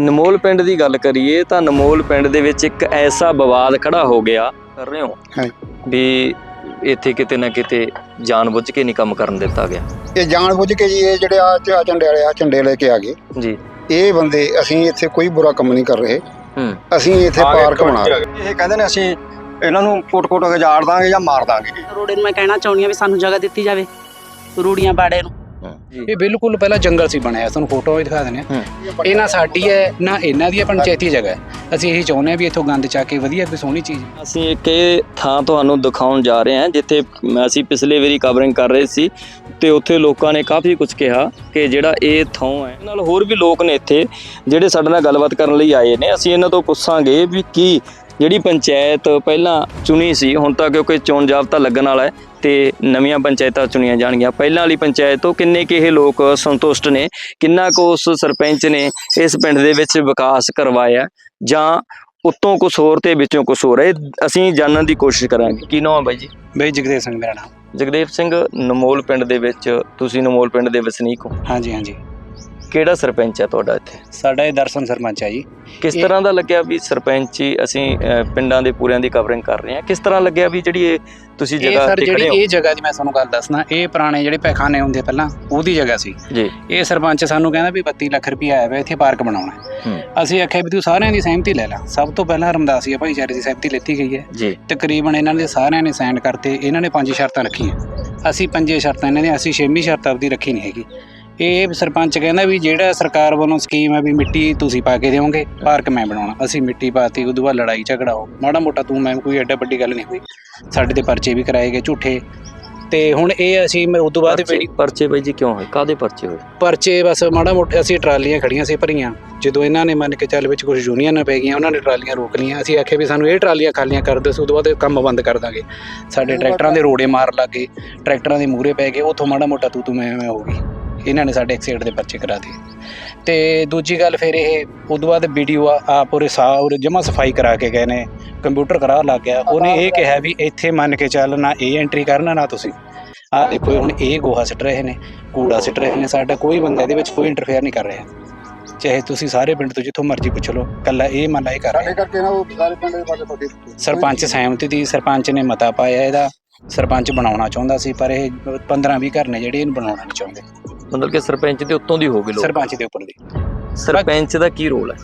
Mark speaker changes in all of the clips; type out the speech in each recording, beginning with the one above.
Speaker 1: ਨਮੋਲ ਪਿੰਡ ਦੀ ਗੱਲ ਕਰੀਏ ਤਾਂ ਨਮੋਲ ਪਿੰਡ ਦੇ ਵਿੱਚ ਇੱਕ ਐਸਾ ਵਿਵਾਦ ਖੜਾ ਹੋ ਗਿਆ ਕਰ ਰਹੇ ਹੋ?
Speaker 2: ਹਾਂ।
Speaker 1: ਵੀ ਇੱਥੇ ਕਿਤੇ ਨਾ ਕਿਤੇ ਜਾਣਬੁੱਝ ਕੇ ਨਹੀਂ ਕੰਮ ਕਰਨ ਦਿੱਤਾ ਗਿਆ।
Speaker 2: ਇਹ ਜਾਣ ਬੁੱਝ ਕੇ ਜੀ ਇਹ ਜਿਹੜੇ ਆ ਚ- ਝੰਡੇ ਵਾਲੇ ਆ ਝੰਡੇ ਲੈ ਕੇ ਆ ਗਏ।
Speaker 1: ਜੀ।
Speaker 2: ਇਹ ਬੰਦੇ ਅਸੀਂ ਇੱਥੇ ਕੋਈ ਬੁਰਾ ਕੰਮ ਨਹੀਂ ਕਰ ਰਹੇ।
Speaker 1: ਹੂੰ।
Speaker 2: ਅਸੀਂ ਇੱਥੇ ਪਾਰਕ ਬਣਾ ਰਹੇ।
Speaker 3: ਇਹ ਕਹਿੰਦੇ ਨੇ ਅਸੀਂ ਇਹਨਾਂ ਨੂੰ ਕੋਟ-ਕੋਟ ਕੇ ਜਾੜ ਦਾਂਗੇ ਜਾਂ ਮਾਰ ਦਾਂਗੇ।
Speaker 4: ਰੋੜੇ ਨੂੰ ਮੈਂ ਕਹਿਣਾ ਚਾਹੁੰਦੀ ਹਾਂ ਵੀ ਸਾਨੂੰ ਜਗ੍ਹਾ ਦਿੱਤੀ ਜਾਵੇ। ਰੂੜੀਆਂ ਬਾੜੇ ਨੂੰ।
Speaker 5: ਇਹ ਬਿਲਕੁਲ ਪਹਿਲਾਂ ਜੰਗਲ ਸੀ ਬਣਿਆ ਤੁਹਾਨੂੰ ਫੋਟੋ ਵੀ ਦਿਖਾ ਦਿੰਦੇ। ਆ ਇਹ ਨਾ ਸਾਡੀ ਹੈ ਨਾ ਇਹਨਾਂ ਦੀ ਹੈ, ਪੰਚਾਇਤੀ ਜਗ੍ਹਾ ਹੈ। ਅਸੀਂ ਇਹੀ ਚਾਹੁੰਦੇ ਆ ਵੀ ਇੱਥੋਂ ਗੰਦ ਚਾ ਕੇ ਵਧੀਆ ਕੋਈ ਸੋਹਣੀ ਚੀਜ਼।
Speaker 1: ਅਸੀਂ ਇੱਕ ਇਹ ਥਾਂ ਤੁਹਾਨੂੰ ਦਿਖਾਉਣ ਜਾ ਰਹੇ ਹਾਂ ਜਿੱਥੇ ਅਸੀਂ ਪਿਛਲੇ ਵਾਰੀ ਕਵਰਿੰਗ ਕਰ ਰਹੇ ਸੀ ਤੇ ਉੱਥੇ ਲੋਕਾਂ ਨੇ ਕਾਫੀ ਕੁਝ ਕਿਹਾ ਕਿ ਜਿਹੜਾ ਇਹ ਥਾਂ ਹੈ ਨਾਲ ਹੋਰ ਵੀ ਲੋਕ ਨੇ ਇੱਥੇ ਜਿਹੜੇ ਸਾਡੇ ਨਾਲ ਗੱਲਬਾਤ ਕਰਨ ਲਈ ਆਏ ਨੇ। ਅਸੀਂ ਇਹਨਾਂ ਤੋਂ ਪੁੱਛਾਂਗੇ ਵੀ ਕੀ ਜਿਹੜੀ ਪੰਚਾਇਤ ਪਹਿਲਾਂ ਚੁਣੀ ਸੀ ਹੁਣ ਤਾਂ ਕਿਉਂਕਿ ਚੋਣ ਜਾਬਤਾ ਲੱਗਣ ਵਾਲਾ ਹੈ ਤੇ ਨਵੀਆਂ ਪੰਚਾਇਤਾਂ ਚੁਣੀਆਂ ਜਾਣਗੀਆਂ। ਪਹਿਲਾਂ ਵਾਲੀ ਪੰਚਾਇਤ ਤੋਂ ਕਿੰਨੇ ਕਿ ਇਹ ਲੋਕ ਸੰਤੁਸ਼ਟ ਨੇ ਕਿੰਨਾ ਕੁ ਉਸ ਸਰਪੰਚ ਨੇ ਇਸ ਪਿੰਡ ਦੇ ਵਿੱਚ ਵਿਕਾਸ ਕਰਵਾਇਆ ਜਾਂ ਉੱਤੋਂ ਕੁਝ ਹੋਰ ਤੇ ਵਿੱਚੋਂ ਕੁਝ ਹੋਰ ਹੈ ਅਸੀਂ ਜਾਣਨ ਦੀ ਕੋਸ਼ਿਸ਼ ਕਰਾਂਗੇ। ਕੀ ਨਾਮ ਹੈ ਬਾਈ ਜੀ?
Speaker 5: ਬਈ ਜਗਦੇਵ ਸਿੰਘ ਮੇਰਾ ਨਾਮ।
Speaker 1: ਜਗਦੇਵ ਸਿੰਘ ਨਮੋਲ ਪਿੰਡ ਦੇ ਵਿੱਚ ਤੁਸੀਂ ਨਮੋਲ ਪਿੰਡ ਦੇ ਵਸਨੀਕ ਹੋ।
Speaker 5: ਹਾਂਜੀ ਹਾਂਜੀ।
Speaker 1: ਕਿਹੜਾ ਸਰਪੰਚ ਹੈ ਤੁਹਾਡਾ ਇੱਥੇ?
Speaker 5: ਸਾਡਾ ਇਹ ਦਰਸ਼ਨ ਸਰਪੰਚ ਆ ਜੀ।
Speaker 1: ਕਿਸ
Speaker 5: ਇਹ-
Speaker 1: ਤਰ੍ਹਾਂ ਦਾ ਲੱਗਿਆ ਵੀ ਸਰਪੰਚੀ ਅਸੀਂ ਪਿੰਡਾਂ ਦੇ ਪੂਰਿਆਂ ਦੀ ਕਵਰਿੰਗ ਕਰ ਰਹੇ ਹਾਂ? ਕਿਸ ਤਰ੍ਹਾਂ ਲੱਗਿਆ ਵੀ ਜਿਹੜੀ ਇਹ ਤੁਸੀਂ
Speaker 5: ਇਹ
Speaker 1: ਜਗ੍ਹਾ
Speaker 5: ਸਰ
Speaker 1: ਤੇ ਖੜੇ
Speaker 5: ਜਿਹੜੀ
Speaker 1: ਹੋ?
Speaker 5: ਇਹ ਜਗ੍ਹਾ ਦੀ ਮੈਂ ਤੁਹਾਨੂੰ ਗੱਲ ਦੱਸਣਾ ਇਹ ਪੁਰਾਣੇ ਜਿਹੜੇ ਪੈਖਾਨੇ ਹੁੰਦੇ ਪਹਿਲਾਂ ਉਹਦੀ ਜਗ੍ਹਾ ਸੀ।
Speaker 1: ਜੀ।
Speaker 5: ਇਹ ਸਰਪੰਚ ਸਾਨੂੰ ਕਹਿੰਦਾ ਵੀ 32 ਲੱਖ ਰੁਪਏ ਆਇਆ ਵਾ ਇੱਥੇ ਪਾਰਕ ਬਣਾਉਣਾ ਹੈ।
Speaker 1: ਹੂੰ।
Speaker 5: ਅਸੀਂ ਆਖਿਆ ਵੀ ਤੂੰ ਸਾਰਿਆਂ ਦੀ ਸਹਿਮਤੀ ਲੈ ਲੈ। ਸਭ ਤੋਂ ਪਹਿਲਾਂ ਰਮਦਾਸੀਆ ਭਾਈਚਾਰੇ ਦੀ ਸਹਿਮਤੀ ਲੈਤੀ ਗਈ ਹੈ।
Speaker 1: ਜੀ।
Speaker 5: ਤਕਰੀਬਨ ਇਹਨਾਂ ਦੇ ਸਾਰਿਆਂ ਨੇ ਸਾਈਨ ਕਰਤੇ ਇਹਨਾਂ ਨੇ ਪੰਜ ਸ਼ਰਤਾਂ ਰੱਖੀਆਂ। ਅਸੀਂ ਪੰਜੇ ਸ਼ਰਤਾਂ ਇਹਨਾਂ ਦੀਆਂ ਅਸੀਂ ਛੇਵੀਂ ਸ਼ਰਤ ਆਪਦੀ ਰੱਖੀ ਨਹੀਂ ਹੈਗੀ। ਇਹ ਸਰਪੰਚ ਕਹਿੰਦਾ ਵੀ ਜਿਹੜਾ ਸਰਕਾਰ ਵੱਲੋਂ ਸਕੀਮ ਹੈ ਵੀ ਮਿੱਟੀ ਤੁਸੀਂ ਪਾ ਕੇ ਦਿਓਗੇ ਪਾਰਕ ਮੈਂ ਬਣਾਉਣਾ। ਅਸੀਂ ਮਿੱਟੀ ਪਾਤੀ ਉਦੋਂ ਬਾਅਦ ਲੜਾਈ ਝਗੜਾ ਹੋ। ਮਾੜਾ ਮੋਟਾ ਤੂੰ ਮੈਂ ਕੋਈ ਐਡਾ ਵੱਡੀ ਗੱਲ ਨਹੀਂ ਹੋਈ। ਸਾਡੇ ਤੇ ਪਰਚੇ ਵੀ ਕਰਾਏ ਗਏ ਝੂਠੇ। ਤੇ ਹੁਣ ਇਹ ਅਸੀਂ ਮੈਂ ਉਦੋਂ ਬਾਅਦ
Speaker 1: ਪਰਚੇ ਪਰਚੇ ਬਾਈ ਜੀ ਕਿਉਂ ਹੋਏ? ਕਾਦੇ ਪਰਚੇ ਹੋਏ?
Speaker 5: ਪਰਚੇ ਬਸ ਮਾੜਾ ਮੋਟਾ ਅਸੀਂ ਟਰਾਲੀਆਂ ਖੜੀਆਂ ਸੀ ਭਰੀਆਂ। ਜਦੋਂ ਇਹਨਾਂ ਨੇ ਮੰਨ ਕੇ ਚੱਲ ਵਿੱਚ ਕੁਝ ਯੂਨੀਅਨਾਂ ਪੈ ਗਈਆਂ ਉਹਨਾਂ ਨੇ ਟਰਾਲੀਆਂ ਰੋਕ ਲਈਆਂ। ਅਸੀਂ ਆਖਿਆ ਵੀ ਸਾਨੂੰ ਇਹ ਟਰਾਲੀਆਂ ਖਾਲੀਆਂ ਕਰ ਦਿਓ ਅਸੀਂ ਉਦੋਂ ਬਾਅਦ ਇਹ ਕੰਮ ਬੰਦ ਕਰ ਦਾਂਗੇ। ਸਾਡੇ ਟਰੈਕਟਰਾਂ ਦੇ ਰੋੜੇ ਮਾਰ ਲੱਗੇ ਟਰੈਕਟਰਾਂ ਦੇ ਮੂਹਰੇ ਪੈ ਗਏ। ਉੱਥੋਂ ਮਾੜਾ ਮੋਟਾ ਤੂੰ ਤੂੰ ਮੈਂ ਮੈਂ ਹੋ ਗਈ। ਇਹਨਾਂ ਨੇ ਸਾਡੇ ਐਕਸੀਡੈਂਟ ਦੇ ਪਰਚੇ ਕਰਾ ਦਿੱਤੇ। ਤੇ ਦੂਜੀ ਗੱਲ ਫਿਰ ਇਹ ਉਦੋਂ ਬਾਅਦ ਵੀਡੀਓ ਆਪ ਉਰੇ ਸਾ ਉਰੇ ਜਮਾ ਸਫ਼ਾਈ ਕਰਾ ਕੇ ਗਏ ਨੇ ਕੰਪਿਊਟਰ ਕਰਾ ਲੱਗ ਗਿਆ। ਉਹਨੇ ਇਹ ਕਿਹਾ ਵੀ ਇੱਥੇ ਮੰਨ ਕੇ ਚੱਲ ਨਾ ਇਹ ਐਂਟਰੀ ਕਰਨਾ ਨਾ ਤੁਸੀਂ। ਆਹ ਦੇਖੋ ਹੁਣ ਇਹ ਗੋਹਾ ਸਿੱਟ ਰਹੇ ਨੇ ਕੂੜਾ ਸਿੱਟ ਰਹੇ ਨੇ ਸਾਡਾ ਕੋਈ ਬੰਦਾ ਇਹਦੇ ਵਿੱਚ ਕੋਈ ਇੰਟਰਫੇਅਰ ਨਹੀਂ ਕਰ ਰਿਹਾ। ਚਾਹੇ ਤੁਸੀਂ ਸਾਰੇ ਪਿੰਡ ਤੋਂ ਜਿੱਥੋਂ ਮਰਜ਼ੀ ਪੁੱਛ ਲਓ ਕੱਲਾ ਇਹ ਮੰਨ ਲਾ ਇਹ ਕਰ
Speaker 2: ਸਾਡੇ
Speaker 5: ਰਿਹਾ
Speaker 2: ਕਰਕੇ ਨਾ ਉਹ ਸਾਰੇ ਪਿੰਡ ਦੇ ਪਾਸੇ ਤੁਹਾਡੇ
Speaker 5: ਸਰਪੰਚ ਸਹਿਮਤੀ ਦੀ ਸਰਪੰਚ ਨੇ ਮਤਾ ਪਾਇਆ ਇਹਦਾ। ਸਰਪੰਚ ਬਣਾਉਣਾ ਚਾਹੁੰਦਾ ਸੀ ਪਰ ਇਹ 15 20 ਘਰ ਨੇ ਜਿਹੜੇ ਇਹਨੂੰ ਬਣਾਉਣਾ ਨਹੀਂ ਚਾਹੁੰਦੇ।
Speaker 1: ਮਤਲਬ ਕਿ ਸਰਪੰਚ ਦੇ ਉੱਤੋਂ ਦੀ ਹੋ ਗਏ ਲੋਕ।
Speaker 5: ਸਰਪੰਚ ਦੇ ਉੱਪਰ ਦੀ।
Speaker 1: ਸਰਪੰਚ ਦਾ ਕੀ ਰੋਲ ਹੈ?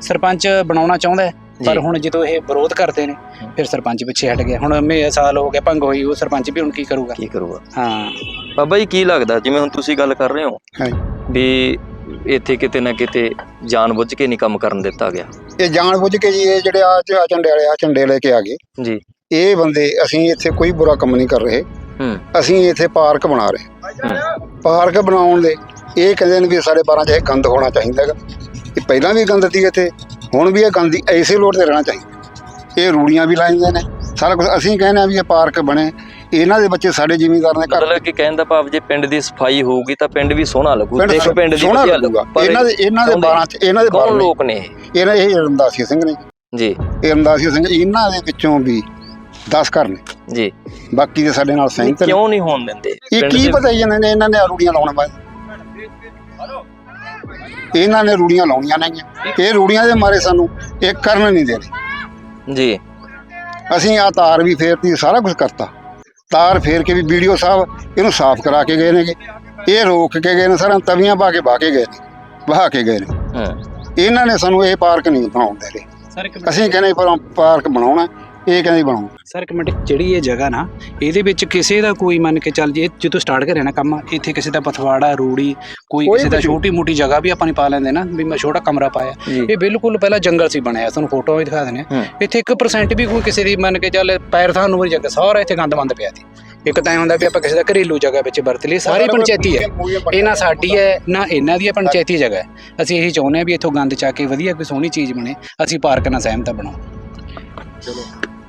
Speaker 5: ਸਰਪੰਚ ਬਣਾਉਣਾ ਚਾਹੁੰਦਾ ਹੈ, ਪਰ। ਹੁਣ ਜਦੋਂ ਇਹ ਵਿਰੋਧ ਕਰਦੇ ਨੇ ਫਿਰ ਸਰਪੰਚ ਪਿੱਛੇ ਹਟ ਗਿਆ। ਹੁਣ ਮੇ ਸਾਲ ਹੋ ਗਿਆ ਭੰਗ ਹੋਈ ਉਹ ਸਰਪੰਚ ਵੀ ਹੁਣ ਕੀ ਕਰੂਗਾ?
Speaker 1: ਕੀ ਕਰੂਗਾ?
Speaker 5: ਹਾਂ।
Speaker 1: ਬਾਬਾ ਜੀ ਕੀ ਲੱਗਦਾ? ਜਿਵੇਂ ਹੁਣ ਤੁਸੀਂ ਗੱਲ ਕਰ ਰਹੇ ਹੋ
Speaker 2: ਹਾਂ
Speaker 1: ਵੀ ਇੱਥੇ ਕਿਤੇ ਨਾ ਕਿਤੇ ਜਾਣਬੁੱਝ ਕੇ ਨਹੀਂ ਕੰਮ ਕਰਨ ਦਿੱਤਾ ਗਿਆ।
Speaker 2: ਇਹ ਜਾਣ ਬੁੱਝ ਕੇ ਜੀ ਇਹ ਜਿਹੜੇ ਆ ਝੰਡੇ ਵਾਲੇ ਆ ਝੰਡੇ ਲੈ ਕੇ ਆ ਗਏ।
Speaker 1: ਜੀ।
Speaker 2: ਇਹ ਬੰਦੇ ਅਸੀਂ ਇੱਥੇ ਕੋਈ ਬੁਰਾ ਕੰਮ ਨਹੀਂ ਕਰ ਰਹੇ।
Speaker 1: ਹੂੰ।
Speaker 2: ਅਸੀਂ ਇੱਥੇ ਪਾਰਕ ਬਣਾ ਰਹੇ। ਪਾਰਕ ਬਣਾਉਣ ਦੇ ਇਹ ਕਹਿੰਦੇ ਨੇ ਵੀ ਸਾਡੇ 12 ਚ ਇਹ ਗੰਦ ਹੋਣਾ ਚਾਹੀਦਾ ਹੈਗਾ। ਇਹ ਪਹਿਲਾਂ ਵੀ ਗੰਦ ਸੀ ਇੱਥੇ ਹੁਣ ਵੀ ਇਹ ਗੰਦ ਹੀ ਐਸੇ ਲੋਟ ਤੇ ਰਹਿਣਾ ਚਾਹੀਦਾ। ਇਹ ਰੂੜੀਆਂ ਵੀ ਲਾਈਆਂ ਨੇ ਸਾਰਾ ਕੁਝ ਅਸੀਂ ਕਹਿੰਦੇ ਆ ਵੀ ਇਹ ਪਾਰਕ ਬਣੇ। ਇਹਨਾਂ ਦੇ ਬੱਚੇ ਸਾਡੇ ਜ਼ਿਮੀਂਦਾਰਾਂ ਦੇ ਘਰ
Speaker 1: ਮਤਲਬ ਕਿ ਕਹਿਣ ਦਾ ਭਾਵ ਜੇ ਪਿੰਡ ਦੀ ਸਫ਼ਾਈ ਹੋਊਗੀ ਤਾਂ ਪਿੰਡ ਵੀ ਸੋਹਣਾ ਲੱਗੂ ਦੇਖ ਪਿੰਡ ਦੀ
Speaker 2: ਸੋਹਣਾ ਲੱਗੂਗਾ ਇਹਨਾਂ ਦੇ ਇਹਨਾਂ ਦੇ
Speaker 1: ਚਾਹੁੰਦੇ-
Speaker 2: 12 ਚ ਇਹਨਾਂ ਦੇ
Speaker 1: ਕੌਣ
Speaker 2: 12
Speaker 1: ਲੋਕ ਨੇ ਇਹ?
Speaker 2: ਇਹਨਾਂ ਇਹ ਰਮਦਾਸੀ ਸਿੰਘ ਨੇ।
Speaker 1: ਜੀ।
Speaker 2: ਇਹ ਰਮਦਾਸੀ ਸਿੰਘ ਇਹਨਾਂ ਦੇ ਵਿੱਚੋਂ ਵੀ 10 ਘਰ ਨੇ।
Speaker 1: ਜੀ।
Speaker 2: ਬਾਕੀ ਦੇ ਸਾਡੇ ਨਾਲ ਸਹਿਮਤ ਨੇ।
Speaker 1: ਕਿਉਂ ਨਹੀਂ ਹੋਣ ਦਿੰਦੇ?
Speaker 2: ਇਹ ਕੀ ਪਤਾ ਇਹਨਾਂ ਨੇ ਇਹਨਾਂ ਨੇ ਰੂੜੀਆਂ ਲਾਉਣ ਬਾਅਦ ਇਹਨਾਂ ਨੇ ਰੂੜੀਆਂ ਲਾਉਣੀਆਂ ਨੇਗੀਆਂ। ਇਹ ਰੂੜੀਆਂ ਦੇ ਮਾਰੇ ਸਾਨੂੰ ਇਹ ਕਰਨ ਨਹੀਂ ਦੇ ਰਹੇ।
Speaker 1: ਜੀ।
Speaker 2: ਅਸੀਂ ਆ ਤਾਰ ਵੀ ਫੇਰਤੀ ਸਾਰਾ ਕੁਝ ਕਰਤਾ। ਤਾਰ ਫੇਰ ਕੇ ਵੀ ਵੀਡੀਓ ਸਾਹਿਬ ਇਹਨੂੰ ਸਾਫ਼ ਕਰਾ ਕੇ ਗਏ ਨੇਗੇ। ਇਹ ਰੋਕ ਕੇ ਗਏ ਨੇ ਸਾਰਾ ਤਵੀਆਂ ਪਾ ਕੇ ਬਹਾ ਕੇ ਗਏ ਨੇ ਬਹਾ ਕੇ ਗਏ ਨੇ। ਇਹਨਾਂ ਨੇ ਸਾਨੂੰ ਇਹ ਪਾਰਕ ਨਹੀਂ ਬਣਾਉਣ ਦੇ ਰਹੇ। ਅਸੀਂ ਕਹਿੰਦੇ ਪਰ ਪਾਰਕ ਬਣਾਉਣਾ ਇਹ ਕਹਿੰਦੇ ਬਣਾਉਣਾ
Speaker 5: ਸਰ ਇੱਕ ਮਿੰਟ ਜਿਹੜੀ ਇਹ ਜਗ੍ਹਾ ਨਾ ਇਹਦੇ ਵਿੱਚ ਕਿਸੇ ਦਾ ਕੋਈ ਮੰਨ ਕੇ ਚੱਲ ਜੇ ਜਦੋਂ ਸਟਾਰਟ ਕਰਿਆ ਨਾ ਕੰਮ ਇੱਥੇ ਕਿਸੇ ਦਾ ਪਥਵਾੜਾ ਰੂੜੀ ਕੋਈ ਕਿਸੇ ਦਾ। ਛੋਟੀ ਮੋਟੀ ਜਗ੍ਹਾ ਵੀ ਆਪਾਂ ਨੇ ਪਾ ਲੈਂਦੇ ਨਾ ਵੀ ਮੈਂ ਛੋਟਾ ਕਮਰਾ ਪਾਇਆ। ਇਹ ਬਿਲਕੁਲ ਪਹਿਲਾਂ ਜੰਗਲ ਸੀ ਬਣਿਆ ਤੁਹਾਨੂੰ ਫੋਟੋ ਵੀ ਦਿਖਾ ਦਿੰਦੇ। ਆ ਇੱਥੇ 1% ਵੀ ਕੋਈ ਕਿਸੇ ਦੀ ਮੰਨ ਕੇ ਚੱਲ ਪੈਰ ਥਾਂ ਨੂੰ ਵੀ ਜਗ੍ਹਾ ਸਾਰਾ ਇੱਥੇ ਗੰਦ ਬੰਦ ਪਿਆ ਸੀ। ਇੱਕ ਤਾਂ ਹੁੰਦਾ ਵੀ ਆਪਾਂ ਕਿਸੇ ਦਾ ਘਰੇਲੂ ਜਗ੍ਹਾ ਵਿੱਚ ਵਰਤ ਲਈ ਸਾਰੀ ਪੰਚਾਇਤੀ ਹੈ। ਇਹ ਨਾ ਸਾਡੀ ਹੈ ਨਾ ਇਹਨਾਂ ਦੀ ਹੈ ਪੰਚਾਇਤੀ ਜਗ੍ਹਾ ਹੈ। ਅਸੀਂ ਇਹੀ ਚਾਹੁੰਦੇ ਆ ਵੀ ਇੱਥੋਂ ਗੰਦ ਚਾ ਕੇ ਵਧੀਆ ਕੋਈ ਸੋਹਣੀ ਚੀਜ਼ ਬਣੇ ਅਸੀਂ ਪਾਰਕ ਨਾਲ ਸਹਿਮਤ ਬਣਾਓ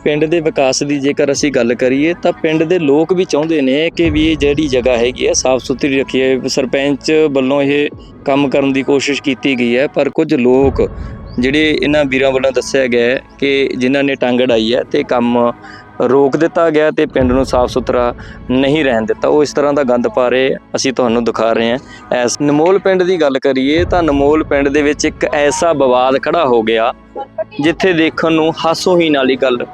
Speaker 1: ਪਿੰਡ ਦੇ ਵਿਕਾਸ ਦੀ ਜੇਕਰ ਅਸੀਂ ਗੱਲ ਕਰੀਏ ਤਾਂ ਪਿੰਡ ਦੇ ਲੋਕ ਵੀ ਚਾਹੁੰਦੇ ਨੇ ਕਿ ਵੀ ਇਹ ਜਿਹੜੀ ਜਗ੍ਹਾ ਹੈਗੀ ਹੈ, ਸਾਫ਼ ਸੁਥਰੀ ਰੱਖੀਏ ਸਰਪੰਚ ਵੱਲੋਂ ਇਹ ਕੰਮ ਕਰਨ ਦੀ ਕੋਸ਼ਿਸ਼ ਕੀਤੀ ਗਈ ਹੈ, ਪਰ ਕੁਝ ਲੋਕ ਜਿਹੜੇ ਇਹਨਾਂ ਵੀਰਾਂ ਵੱਲੋਂ ਦੱਸਿਆ ਗਿਆ ਹੈ ਕਿ ਜਿਨ੍ਹਾਂ ਨੇ ਟੰਗ ਅੜਾਈ ਹੈ ਤੇ ਕੰਮ ਰੋਕ ਦਿੱਤਾ ਗਿਆ ਤੇ ਪਿੰਡ ਨੂੰ ਸਾਫ਼ ਸੁਥਰਾ ਨਹੀਂ ਰਹਿਣ ਦਿੱਤਾ। ਉਹ ਇਸ ਤਰ੍ਹਾਂ ਦਾ ਗੰਦ ਪਾ ਰਹੇ ਅਸੀਂ ਤੁਹਾਨੂੰ ਦਿਖਾ ਰਹੇ ਹਾਂ। ਐਸ ਨਮੋਲ ਪਿੰਡ ਦੀ ਗੱਲ ਕਰੀਏ ਤਾਂ ਨਮੋਲ ਪਿੰਡ ਦੇ ਵਿੱਚ ਇੱਕ ਐਸਾ ਵਿਵਾਦ ਖੜਾ ਹੋ ਗਿਆ ਜਿੱਥੇ ਦੇਖਣ ਨੂੰ ਹਾਸੋਹੀਣ ਵਾਲੀ ਗੱਲ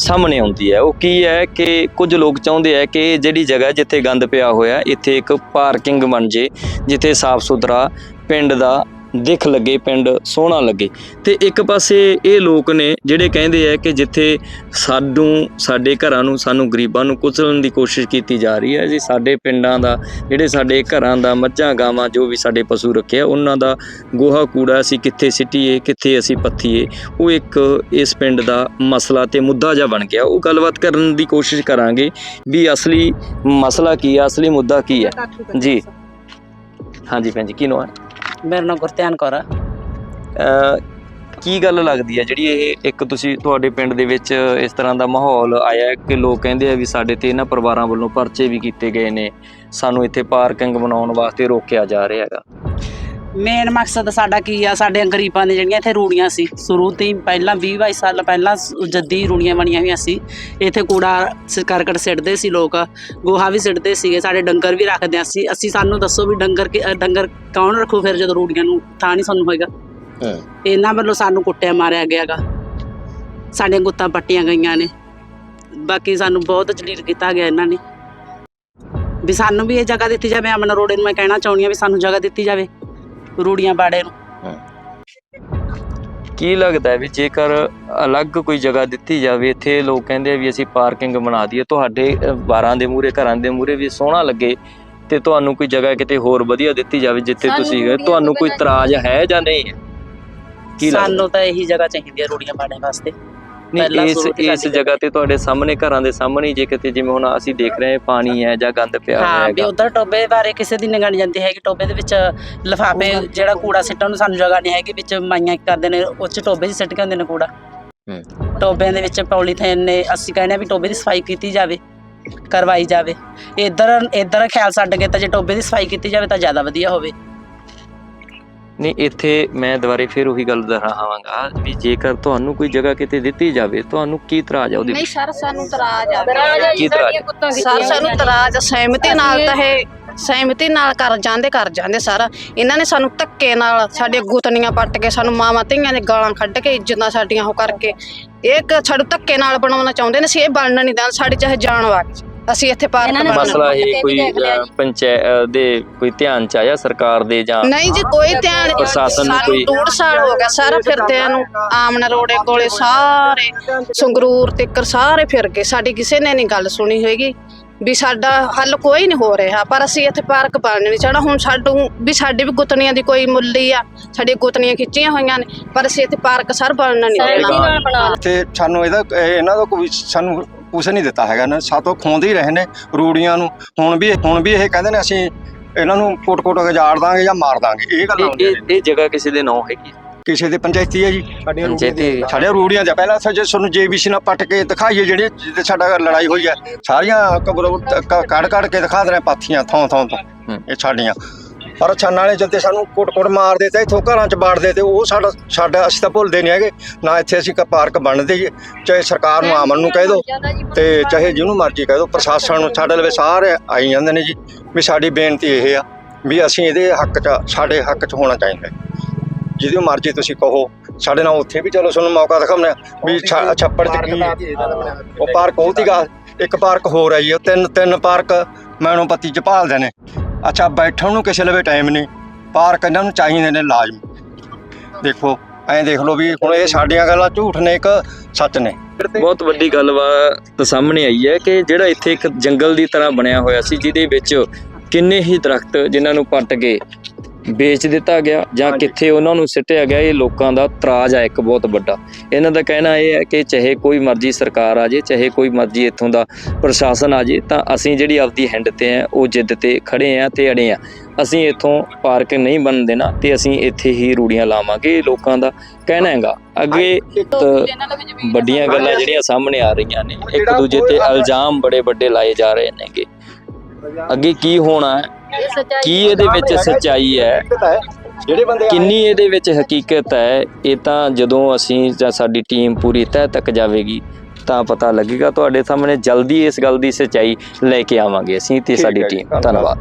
Speaker 1: ਸਾਹਮਣੇ ਆਉਂਦੀ ਹੈ। ਉਹ ਕੀ ਹੈ ਕਿ ਕੁਝ ਲੋਕ ਚਾਹੁੰਦੇ ਆ ਕਿ ਜਿਹੜੀ ਜਗ੍ਹਾ ਜਿੱਥੇ ਗੰਦ ਪਿਆ ਹੋਇਆ ਇੱਥੇ ਇੱਕ ਪਾਰਕਿੰਗ ਬਣ ਜੇ, ਜਿੱਥੇ ਸਾਫ਼ ਸੁਥਰਾ ਪਿੰਡ ਦਾ ਦਿਖ ਲੱਗੇ ਪਿੰਡ ਸੋਹਣਾ ਲੱਗੇ। ਤੇ ਇੱਕ ਪਾਸੇ ਇਹ ਲੋਕ ਨੇ ਜਿਹੜੇ ਕਹਿੰਦੇ ਆ ਕਿ ਜਿੱਥੇ ਸਾਨੂੰ ਸਾਡੇ ਘਰਾਂ ਨੂੰ ਸਾਨੂੰ ਗਰੀਬਾਂ ਨੂੰ ਕੁਚਲਣ ਦੀ ਕੋਸ਼ਿਸ਼ ਕੀਤੀ ਜਾ ਰਹੀ ਹੈ ਜੀ ਸਾਡੇ ਪਿੰਡਾਂ ਦਾ ਜਿਹੜੇ ਸਾਡੇ ਘਰਾਂ ਦਾ ਮੱਝਾਂ ਗਾਵਾਂ ਜੋ ਵੀ ਸਾਡੇ ਪਸ਼ੂ ਰੱਖੇ ਆ ਉਹਨਾਂ ਦਾ ਗੋਹਾ ਕੂੜਾ ਅਸੀਂ ਕਿੱਥੇ ਸਿੱਟੀਏ ਕਿੱਥੇ ਅਸੀਂ ਪੱਥੀਏ ਉਹ ਇੱਕ ਇਸ ਪਿੰਡ ਦਾ ਮਸਲਾ ਤੇ ਮੁੱਦਾ ਜਿਹਾ ਬਣ ਗਿਆ। ਉਹ ਗੱਲਬਾਤ ਕਰਨ ਦੀ ਕੋਸ਼ਿਸ਼ ਕਰਾਂਗੇ ਵੀ ਅਸਲੀ ਮਸਲਾ ਕੀ ਹੈ ਅਸਲੀ ਮੁੱਦਾ ਕੀ ਹੈ। ਜੀ। ਹਾਂਜੀ ਭੈਣ ਜੀ ਕੀ ਨਾਮ ਹੈ?
Speaker 4: ਮੇਰਾ ਨਾਮ ਗੁਰਤਿਆਨ ਕੌਰ ਆ।
Speaker 1: ਅਹ ਕੀ ਗੱਲ ਲੱਗਦੀ ਹੈ ਜਿਹੜੀ ਇਹ ਇੱਕ ਤੁਸੀਂ ਤੁਹਾਡੇ ਪਿੰਡ ਦੇ ਵਿੱਚ ਇਸ ਤਰ੍ਹਾਂ ਦਾ ਮਾਹੌਲ ਆਇਆ ਹੈ ਕਿ ਲੋਕ ਕਹਿੰਦੇ ਆ ਵੀ ਸਾਡੇ ਤੇ ਇਹਨਾਂ ਪਰਿਵਾਰਾਂ ਵੱਲੋਂ ਪਰਚੇ ਵੀ ਕੀਤੇ ਗਏ ਨੇ, ਸਾਨੂੰ ਇੱਥੇ ਪਾਰਕਿੰਗ ਬਣਾਉਣ ਵਾਸਤੇ ਰੋਕਿਆ ਜਾ ਰਿਹਾ ਹੈਗਾ।
Speaker 4: ਮੇਨ ਮਕਸਦ ਸਾਡਾ ਕੀ ਆ? ਸਾਡੇ ਗਰੀਬਾਂ ਦੇ ਜਿਹੜੀਆਂ ਇੱਥੇ ਰੂੜੀਆਂ ਸੀ। ਸ਼ੁਰੂ ਤੋਂ ਹੀ ਪਹਿਲਾਂ 20 22 ਸਾਲ ਪਹਿਲਾਂ ਜੱਦੀ ਰੂੜੀਆਂ ਬਣੀਆਂ ਹੋਈਆਂ ਸੀ। ਇੱਥੇ ਕੂੜਾ ਕਰਕਟ ਸਿੱਟਦੇ ਸੀ ਲੋਕ ਗੋਹਾ ਵੀ ਸਿੱਟਦੇ ਸੀਗੇ ਸਾਡੇ ਡੰਗਰ ਵੀ ਰੱਖਦੇ ਸੀ ਅਸੀਂ। ਸਾਨੂੰ ਦੱਸੋ ਵੀ ਡੰਗਰ ਕਿ- ਡੰਗਰ ਕੌਣ ਰੱਖੂ ਫਿਰ ਜਦੋਂ ਰੂੜੀਆਂ ਨੂੰ? ਥਾਂ ਨਹੀਂ ਸਾਨੂੰ ਹੋਏਗਾ ਇਹਨਾਂ ਵੱਲੋਂ ਸਾਨੂੰ ਕੁੱਟਿਆ ਮਾਰਿਆ ਗਿਆਗਾ ਸਾਡੀਆਂ ਗੁੱਤਾਂ ਪੱਟੀਆਂ ਗਈਆਂ ਨੇ। ਬਾਕੀ ਸਾਨੂੰ ਬਹੁਤ ਜਲੀਲ ਕੀਤਾ ਗਿਆ ਇਹਨਾਂ ਨੇ। ਵੀ ਸਾਨੂੰ ਵੀ ਇਹ ਜਗ੍ਹਾ ਦਿੱਤੀ ਜਾਵੇ ਅਮਨ ਰੋੜੇ ਨੂੰ ਮੈਂ ਕਹਿਣਾ ਚਾਹੁੰਦੀ ਹਾਂ ਵੀ ਸਾਨੂੰ ਜਗ੍ਹਾ ਦਿੱਤੀ ਜਾਵੇ। ਰੂੜੀਆਂ ਬਾੜੇ ਨੂੰ।
Speaker 1: ਕੀ ਲੱਗਦਾ ਹੈ ਵੀ ਜੇਕਰ ਅਲੱਗ ਕੋਈ ਜਗ੍ਹਾ ਦਿੱਤੀ ਜਾਵੇ ਇੱਥੇ ਲੋਕ ਕਹਿੰਦੇ ਆ ਵੀ ਅਸੀਂ ਪਾਰਕਿੰਗ ਬਣਾ ਦਈਏ ਤੁਹਾਡੇ ਬਾਰਾਂ ਦੇ ਮੂਹਰੇ ਘਰਾਂ ਦੇ ਮੂਹਰੇ ਵੀ ਸੋਹਣਾ ਲੱਗੇ ਤੇ ਤੁਹਾਨੂੰ ਕੋਈ ਜਗ੍ਹਾ ਕਿਤੇ ਹੋਰ ਵਧੀਆ ਦਿੱਤੀ ਜਾਵੇ ਜਿੱਥੇ
Speaker 6: ਸਾਨੂੰ
Speaker 1: ਤੁਸੀਂ
Speaker 6: ਰੂੜੀਆਂ
Speaker 1: ਤੁਹਾਨੂੰ ਕੋਈ ਇਤਰਾਜ਼ ਹੈ ਜਾਂ ਨਹੀਂ? ਹੈ ਕੀ ਲੱਗਦਾ?
Speaker 4: ਸਾਨੂੰ ਤਾਂ ਇਹੀ ਜਗ੍ਹਾ ਚਾਹੀਦੀ ਹੈ ਰੂੜੀਆਂ ਬਾੜੇ ਵਾਸਤੇ।
Speaker 1: ਨਹੀਂ ਇਸ ਇਸ ਜਗ੍ਹਾ ਤੇ ਤੁਹਾਡੇ ਸਾਹਮਣੇ ਘਰਾਂ ਦੇ ਸਾਹਮਣੇ ਹੀ ਜੇ ਕਿਤੇ ਜਿਵੇਂ ਹੁਣ ਅਸੀਂ ਦੇਖ ਰਹੇ ਹਾਂ ਪਾਣੀ ਹੈ ਜਾਂ ਗੰਦ ਪਿਆ ਹੋਇਆ
Speaker 4: ਹਾਂ ਵੀ
Speaker 1: ਹੈਗਾ।
Speaker 4: ਉਧਰ ਟੋਬੇ ਬਾਰੇ ਕਿਸੇ ਦੀ ਨਿਗਾਹ ਨਹੀਂ ਜਾਂਦੀ ਹੈਗੀ। ਟੋਬੇ ਦੇ ਵਿੱਚ ਲਫਾਫੇ ਜਿਹੜਾ ਕੂੜਾ ਸਿੱਟਣ ਨੂੰ ਸਾਨੂੰ ਜਗ੍ਹਾ ਨਹੀਂ ਹੈਗੀ। ਵਿੱਚ ਮਾਈਆਂ ਕਰਦੇ ਨੇ ਉਹ ਚ ਟੋਬੇ 'ਚ ਸਿੱਟ ਕੇ ਹੁੰਦੇ ਨੇ ਕੂੜਾ। ਟੋਬਿਆਂ ਦੇ ਵਿੱਚ ਪੌਲੀਥੀਨ ਨੇ ਅਸੀਂ ਕਹਿੰਦੇ ਆ ਵੀ ਟੋਬੇ ਦੀ ਸਫ਼ਾਈ ਕੀਤੀ ਜਾਵੇ ਕਰਵਾਈ ਜਾਵੇ। ਇੱਧਰ ਇੱਧਰ ਖਿਆਲ ਛੱਡ ਕੇ ਤਾਂ ਜੇ ਟੋਬੇ ਦੀ ਸਫ਼ਾਈ ਕੀਤੀ ਜਾਵੇ ਤਾਂ ਜ਼ਿਆਦਾ ਵਧੀਆ ਹੋਵੇ।
Speaker 1: ਨਹੀਂ ਇੱਥੇ ਮੈਂ ਦੁਬਾਰੇ ਫਿਰ ਉਹੀ ਗੱਲ ਦੁਹਰਾਵਾਂਗਾ ਵੀ ਜੇਕਰ ਤੁਹਾਨੂੰ ਕੋਈ ਜਗ੍ਹਾ ਕਿਤੇ ਦਿੱਤੀ ਜਾਵੇ ਤੁਹਾਨੂੰ ਕੀ ਇਤਰਾਜ਼ ਆ ਉਹਦੇ
Speaker 6: ਨਹੀਂ ਸਰ ਸਾਨੂੰ ਤਰਾਜ ਆ।
Speaker 1: ਕੀ ਇਤਰਾਜ਼?
Speaker 6: ਸਰ ਸਾਨੂੰ ਤਰਾਜ ਸਹਿਮਤੀ ਨਾਲ ਤਾਂ ਇਹ ਸਹਿਮਤੀ ਨਾਲ ਕਰ ਜਾਂਦੇ ਕਰ ਜਾਂਦੇ ਸਰ। ਇਹਨਾਂ ਨੇ ਸਾਨੂੰ ਧੱਕੇ ਨਾਲ ਸਾਡੇ ਗੁੱਤਨੀਆਂ ਪੱਟ ਕੇ ਸਾਨੂੰ ਮਾਵਾਂ ਧੀਆਂ ਦੇ ਗਾਲਾਂ ਕੱਢ ਕੇ ਇੱਜ਼ਤਾਂ ਸਾਡੀਆਂ ਉਹ ਕਰਕੇ ਇਹ ਇੱਕ ਸਾਡੇ ਧੱਕੇ ਨਾਲ ਬਣਾਉਣਾ ਚਾਹੁੰਦੇ ਨੇ ਅਸੀਂ ਇਹ ਬਣਨ ਨਹੀਂ ਦੇਣਾ ਸਾਡੀ ਚਾਹੇ ਜਾਨ ਵਗ। ਅਸੀਂ ਇੱਥੇ ਪਾਰਕ ਬਣਾਉਣਾ।
Speaker 1: ਮਸਲਾ ਇਹ ਕੋਈ ਪੰਚਾਇਤ ਦੇ ਕੋਈ ਧਿਆਨ ਚ ਆਇਆ ਸਰਕਾਰ ਦੇ ਜਾਂ
Speaker 6: ਨਹੀਂ ਜੀ ਕੋਈ ਧਿਆਨ ਨਹੀਂ।
Speaker 1: ਪ੍ਰਸ਼ਾਸਨ ਨੂੰ ਕੋਈ-
Speaker 6: ਡੂਢ ਸਾਲ ਹੋ ਗਿਆ ਸਾਰਾ ਫਿਰਦਿਆਂ ਨੂੰ। ਆਮਨ ਰੋੜੇ ਕੋਲੇ ਸਾਰੇ ਸੰਗਰੂਰ ਤੱਕਰ ਸਾਰੇ ਫਿਰ ਗਏ। ਸਾਡੀ ਕਿਸੇ ਨੇ ਨਹੀਂ ਗੱਲ ਸੁਣੀ ਹੈਗੀ ਵੀ ਸਾਡਾ ਹੱਲ ਕੋਈ ਨਹੀਂ ਹੋ ਰਿਹਾ। ਪਰ ਅਸੀਂ ਇੱਥੇ ਪਾਰਕ ਬਣ ਨਹੀਂ ਚਾਹਣਾ ਹੁਣ ਸਾਡੂ ਵੀ ਸਾਡੀ ਵੀ ਗੁੱਤਨੀਆਂ ਦੀ ਕੋਈ ਮੁੱਲੀ ਆ ਸਾਡੀ ਗੁੱਤਨੀਆਂ ਖਿੱਚੀਆਂ ਹੋਈਆਂ ਨੇ। ਪਰ ਅਸੀਂ ਇੱਥੇ ਪਾਰਕ ਸਰ ਬਣਨ ਨਹੀਂ ਦੇਣਾ।
Speaker 3: ਤੇ ਸਾਨੂੰ ਇਹਦਾ ਇਹ- ਇਹਨਾਂ ਦਾ ਕੋਈ ਸਾਨੂੰ ਕੁਛ ਨਹੀਂ ਦਿੱਤਾ ਹੈਗਾ ਨਾ ਸਾਤੋਂ ਖੋਂਦੇ ਹੀ ਰਹੇ ਨੇ ਰੂੜੀਆਂ ਨੂੰ। ਹੁਣ ਵੀ ਹੁਣ ਵੀ ਇਹ ਕਹਿੰਦੇ ਨੇ ਅਸੀਂ ਇਹਨਾਂ ਨੂੰ ਕੋਟ-ਕੋਟ ਉਜਾੜ ਦਾਂਗੇ ਜਾਂ ਮਾਰ ਦਾਂਗੇ ਇਹ ਗੱਲ
Speaker 1: ਇਹ ਇਹ- ਇਹ ਜਗ੍ਹਾ ਕਿਸੇ ਦੇ ਨਾਂ ਹੈਗੀ?
Speaker 3: ਕਿਸੇ ਦੇ ਪੰਚਾਇਤੀ ਹੈ ਜੀ।
Speaker 1: ਪੰਚਾਇਤੀ
Speaker 3: ਸਾਡੇ ਰੂੜੀਆਂ ਦੇ ਪਹਿਲਾਂ ਸੱਜੇ ਤੁਹਾਨੂੰ ਜੇਬੀਸੀ ਨਾਲ ਪੱਟ ਕੇ ਦਿਖਾਈਏ ਜਿਹੜੇ ਜਿਹਦੇ ਸਾਡਾ ਲੜਾਈ ਹੋਈ ਹੈ ਸਾਰੀਆਂ ਕਬਰ ਕੱਢ ਕੱਢ ਕੇ ਦਿਖਾ ਦੇ ਰਹੇ ਪਾਥੀਆਂ ਥਾਂ ਥਾਂ ਤੋਂ
Speaker 1: ਹੂੰ।
Speaker 3: ਇਹ ਸਾਡੀਆਂ। ਪਰ ਛੰਨ ਵਾਲੇ ਜਦ ਤੇ ਸਾਨੂੰ ਕੁੱਟ-ਕੁੱਟ ਮਾਰਦੇ ਤੇ ਇੱਥੋਂ ਘਰਾਂ 'ਚ ਬਾੜਦੇ ਤੇ ਉਹ ਸਾਡਾ ਸਾਡਾ ਅਸੀਂ ਤਾਂ ਭੁੱਲਦੇ ਨਹੀਂ ਹੈਗੇ। ਨਾ ਇੱਥੇ ਅਸੀਂ ਕ ਪਾਰਕ ਬਣਦੇ ਜੀ। ਚਾਹੇ ਸਰਕਾਰ ਨੂੰ ਆਮਨ ਨੂੰ ਕਹਿ ਦਿਓ ਤੇ ਚਾਹੇ ਜਿਹਨੂੰ ਮਰਜ਼ੀ ਕਹਿ ਦਿਓ ਪ੍ਰਸ਼ਾਸਨ ਨੂੰ ਸਾਡੇ ਲਵੇ ਸਾਰੇ ਆਈ ਜਾਂਦੇ ਨੇ ਜੀ। ਵੀ ਸਾਡੀ ਬੇਨਤੀ ਇਹ ਆ ਵੀ ਅਸੀਂ ਇਹਦੇ ਹੱਕ 'ਚ ਸਾਡੇ ਹੱਕ 'ਚ ਹੋਣਾ ਚਾਹੀਦਾ। ਜਿਹਦੀ ਮਰਜ਼ੀ ਤੁਸੀਂ ਕਹੋ। ਸਾਡੇ ਨਾਲ ਉੱਥੇ ਵੀ ਚਲੋ ਤੁਹਾਨੂੰ ਮੌਕਾ ਦਿਖਾਉਂਦੇ ਹਾਂ ਵੀ ਛੱਪੜ 'ਚ ਕੀ ਉਹ ਪਾਰਕ ਉਹ ਤੀਗਾ ਇੱਕ ਪਾਰਕ ਹੋਰ ਹੈ ਜੀ ਉਹ ਤਿੰਨ ਤਿੰਨ ਪਾਰਕ ਮੈਣੋਂ ਪੱਤੀ 'ਚ ਭਾਲਦੇ ਨੇ। ਅੱਛਾ, ਬੈਠਣ ਨੂੰ ਕਿਸੇ ਲਵੇ ਟਾਈਮ ਨਹੀਂ ਪਾਰਕ ਇਹਨਾਂ ਨੂੰ ਚਾਹੀਦੇ ਨੇ ਲਾਜ਼ਮੀ। ਦੇਖੋ, ਐਂ ਦੇਖ ਲਓ ਵੀ ਹੁਣ ਇਹ ਸਾਡੀਆਂ ਗੱਲਾਂ ਝੂਠ ਨੇ, ਇੱਕ ਸੱਚ ਨੇ।
Speaker 1: ਬਹੁਤ ਵੱਡੀ ਗੱਲਬਾਤ ਸਾਹਮਣੇ ਆਈ ਹੈ ਕਿ ਜਿਹੜਾ ਇੱਥੇ ਇੱਕ ਜੰਗਲ ਦੀ ਤਰ੍ਹਾਂ ਬਣਿਆ ਹੋਇਆ ਸੀ, ਜਿਹਦੇ ਵਿੱਚ ਕਿੰਨੇ ਹੀ ਦਰਖਤ ਜਿਨ੍ਹਾਂ ਨੂੰ ਪੱਟ ਕੇ ਵੇਚ ਦਿੱਤਾ ਗਿਆ ਜਾਂ ਕਿੱਥੇ ਉਹਨਾਂ ਨੂੰ ਸਿੱਟਿਆ ਗਿਆ ਇਹ ਲੋਕਾਂ ਦਾ ਤਰਾਜ ਹੈ ਇੱਕ ਬਹੁਤ ਵੱਡਾ। ਇਹਨਾਂ ਦਾ ਕਹਿਣਾ ਇਹ ਹੈ ਕਿ ਚਾਹੇ ਕੋਈ ਮਰਜ਼ੀ ਸਰਕਾਰ ਆ ਜੇ ਚਾਹੇ ਕੋਈ ਮਰਜ਼ੀ ਇੱਥੋਂ ਦਾ ਪ੍ਰਸ਼ਾਸਨ ਆ ਜੇ ਤਾਂ ਅਸੀਂ ਜਿਹੜੀ ਆਪਦੀ ਹੈਂਡ ਤੇ ਆ ਉਹ ਜਿੱਦ ਤੇ ਖੜੇ ਆ ਤੇ ਅੜੇ ਆ। ਅਸੀਂ ਇੱਥੋਂ ਪਾਰਕ ਨਹੀਂ ਬਣ ਦੇਣਾ ਤੇ ਅਸੀਂ ਇੱਥੇ ਹੀ ਰੂੜੀਆਂ ਲਾਵਾਂਗੇ ਇਹ ਲੋਕਾਂ ਦਾ ਕਹਿਣਾ ਹੈਗਾ। ਅੱਗੇ ਵੱਡੀਆਂ ਗੱਲਾਂ ਜਿਹੜੀਆਂ ਸਾਹਮਣੇ ਆ ਰਹੀਆਂ ਨੇ ਇੱਕ ਦੂਜੇ ਤੇ ਇਲਜ਼ਾਮ ਬੜੇ ਵੱਡੇ ਲਾਏ ਜਾ ਰਹੇ ਨੇਗੇ। ਅੱਗੇ ਕੀ ਹੋਣਾ ਹੈ? ਕੀ ਇਹਦੇ ਵਿੱਚ ਸੱਚਾਈ ਹੈ?
Speaker 3: ਜਿਹੜੇ ਬੰਦੇ
Speaker 1: ਕਿੰਨੀ ਇਹਦੇ ਵਿੱਚ ਹਕੀਕਤ ਹੈ? ਇਹ ਤਾਂ ਜਦੋਂ ਅਸੀਂ ਜਾਂ ਸਾਡੀ ਟੀਮ ਪੂਰੀ ਤਹਿ ਤੱਕ ਜਾਵੇਗੀ ਤਾਂ ਪਤਾ ਲੱਗੇਗਾ। ਤੁਹਾਡੇ ਸਾਹਮਣੇ ਜਲਦੀ ਇਸ ਗੱਲ ਦੀ ਸੱਚਾਈ ਲੈ ਕੇ ਆਵਾਂਗੇ ਅਸੀਂ ਤੇ ਸਾਡੀ ਟੀਮ। ਧੰਨਵਾਦ।